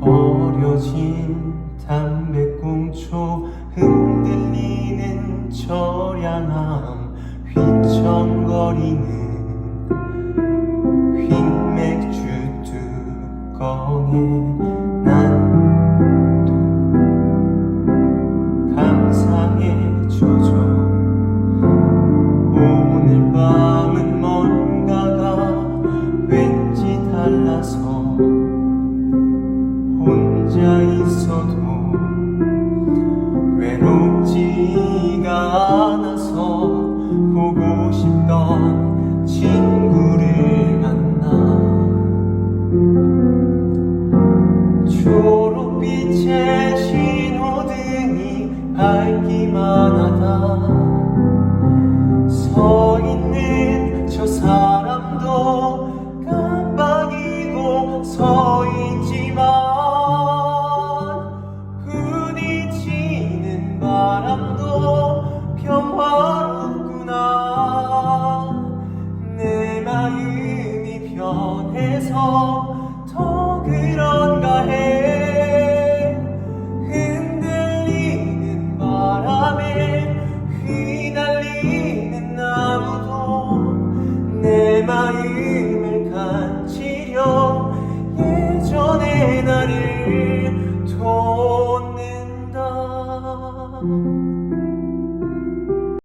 버려진 담배꽁초 흔들리는 처량함 휘청거리는 흰맥주 뚜껑에 난또 감상에 젖어 오늘 밤은 뭔가가 왠지 달라서 혼자 있어도 외롭지가 않아서 보고 싶던 친구를 만나 초록빛의 신호등이 밝기만 하다 서 있는 저 사람도 깜빡이고 서 더 그런가 해. 흔들리는 바람에 휘날리는 나무도 내 마음을 간지려 예전의 나를 돋는다